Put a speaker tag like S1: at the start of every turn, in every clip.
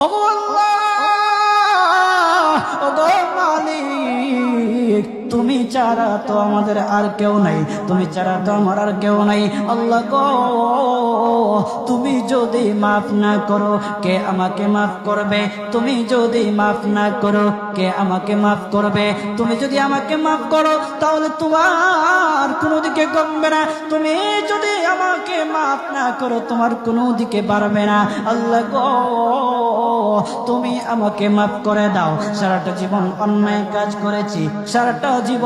S1: ওগো আল্লাহ, তুমি ছাড়া তো আমাদের আর কেউ নাই। তুমি ছাড়া তো আমার আর কেউ নাই। আল্লাহ তুমি যদি মাফ না করো, কে আমাকে মাফ করবে? তুমি যদি মাফ না করো, কে আমাকে মাফ করবে? তুমি যদি আমাকে মাফ করো, তাহলে তোমার কোনো দিকে কমবে না। তুমি যদি আমাকে মাফ না করো, তোমার কোনো দিকে পারবে না। আল্লাহ তুমি আমাকে মাফ করে দাও। সারাটা জীবন অন্যায় কাজ করেছি। সারাটা জীবন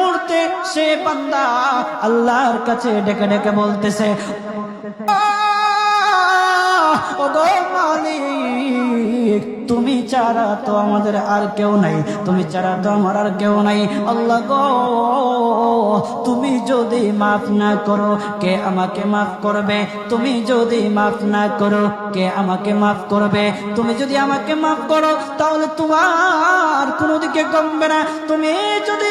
S1: মুহূর্তে সে বান্দা আল্লাহর কাছে ডেকে ডেকে বলতেছে তুমি ছাড়া তো আমাদের আর কেউ নাই, তুমি ছাড়া তো আমার আর কেউ নাই। আল্লাহ গো, তুমি যদি মাফ না করো, কে আমাকে মাফ করবে? তুমি যদি মাফ না করো, কে আমাকে মাফ করবে? তুমি যদি আমাকে মাফ করো, তাহলে তোমার কোনো দিকে কমবে না। তুমি যদি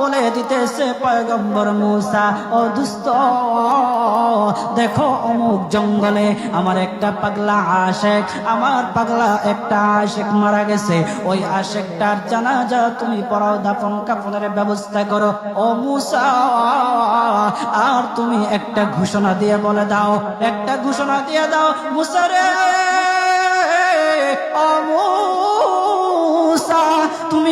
S1: বলে দিতেছে পয়গম্বর মুসা, ও দুস্থ দেখো অমুক জঙ্গলে আমার একটা পাগলা আশেক, আমার পাগলা একটা আশেক মারা গেছে। ওই আশেকটার জানাজা তুমি পড়াও, দাফন কাফনের ব্যবস্থা করো। ও মূসা, আর তুমি একটা ঘোষণা দিয়ে বলে দাও, একটা ঘোষণা দিয়ে দাও মুসারে তুমি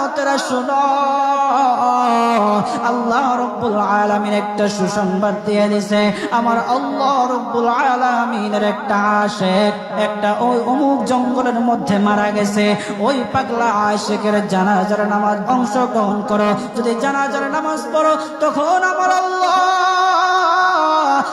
S1: উম্মতেরা শোনো। আল্লাহ রব্বুল আলামিন একটা সুসংবাদ দিয়ে দিছে। আমার আল্লাহ রব্বুল আলামিনের একটা আশেক, একটা ওই অমুক জঙ্গলের মধ্যে মারা গেছে। ওই পাগলা আশেকের জানাজার নামাজ অংশগ্রহণ করো। যদি জানাজার নামাজ পড়ো, তখন আমার আল্লাহ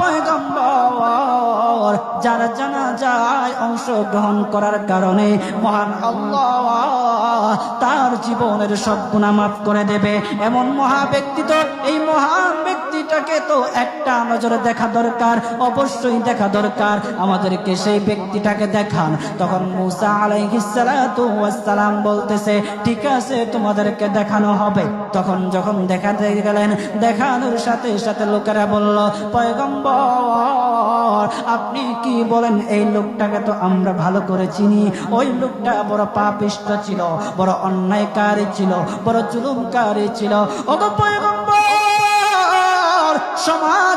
S1: পয়গম্বর, যারা জানা যায় অংশগ্রহণ করার কারণে মহান আল্লাহ তার জীবনের সব গুণা মাফ করে দেবে। এমন মহা ব্যক্তি তো, এই মহান ব্যক্তিটাকে তো একটা নজরে দেখা দরকার, অবশ্যই দেখা দরকার। আমাদেরকে সেই ব্যক্তিটাকে দেখান। তখন মুসা আলাইহিসালাম বলতেছে, ঠিক আছে, তোমাদেরকে দেখানো হবে। তখন যখন দেখাতে গেলেন, দেখানোর সাথে সাথে লোকেরা বলল, পয়গম্বর, আপনি কি বলেন, এই লোকটাকে তো আমরা ভালো করে চিনি। ওই লোকটা বড় পাপিষ্ট ছিল, বড় অন্যায়কারী ছিল, বড় চুলুমকারী ছিল। ওগো পয়গম্বর সমাজে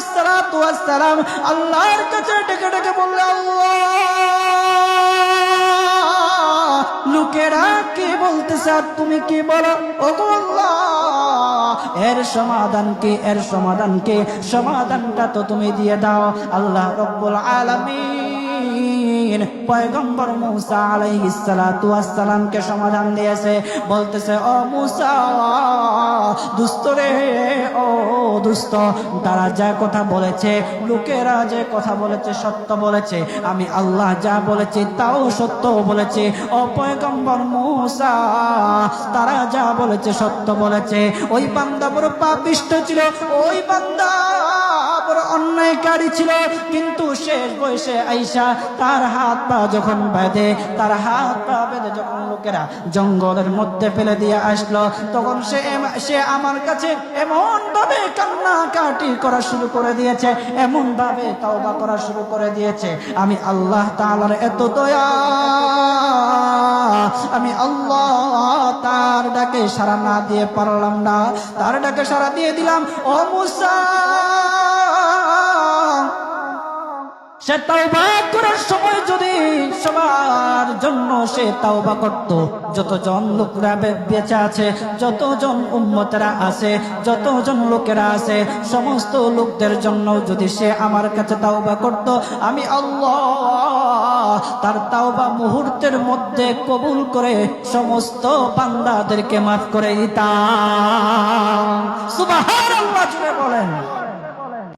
S1: আলাইহিস সালাতু ওয়াস সালাম আল্লাহর কাছে ডেকে ডেকে বললে লোকেরা কি বলতেছে আর তুমি কি বলো? ও আল্লাহ, এর সমাধান কে? এর সমাধান কে? সমাধানটা তো তুমি দিয়ে দাও। আল্লাহ রব্বুল আলামিন পয়গম্বর মুসা আলাইহিস সমাধান দিয়েছে। বলতেছে, ও মুসা, দুস্থ রে, ও দুস্থ, তারা যা কথা বলেছে, লোকেরা যে কথা বলেছে সত্য বলেছে, আমি আল্লাহ যা বলেছি তাও সত্য বলেছে। ও পয়গম্বর মুসা, তারা যা বলেছে সত্য বলেছে। ওই বান্দা বড় পাপিষ্ট ছিল, ওই বান্দা অন্যায়কারী ছিল, কিন্তু শেষ বয়সে আইসা তার হাত পা যখন বেঁধে, তার হাত পা বেঁধে যখন লোকেরা জঙ্গলের মধ্যে ফেলে দিয়ে আসলো, তখন সে সে আমার কাছে এমন ভাবে কান্নাকাটি করা শুরু করে দিয়েছে এমন ভাবে তওবা করা শুরু করে দিয়েছে, আমি আল্লাহ তাআলার এত দয়া, আমি আল্লাহ তার ডাকে সারা না দিয়ে পারলাম না, তার ডাকে সারা দিয়ে দিলাম, ও মুসা! সে তাওবা করার সময় যদি সবার জন্য সে তাওবা করত, যতজন লোকরা বেঁচে আছে, যতজন উম্মতেরা আছে, যতজন লোকেরা আছে, সমস্ত লোকদের জন্য যদি সে আমার কাছে তাওবা করত, আমি আল্লাহ তার তাওবা মুহূর্তের মধ্যে কবুল করে সমস্ত বান্দাদেরকে মাফ করে দিতাম। সুবহানাল্লাহ জুড়ে বলেন।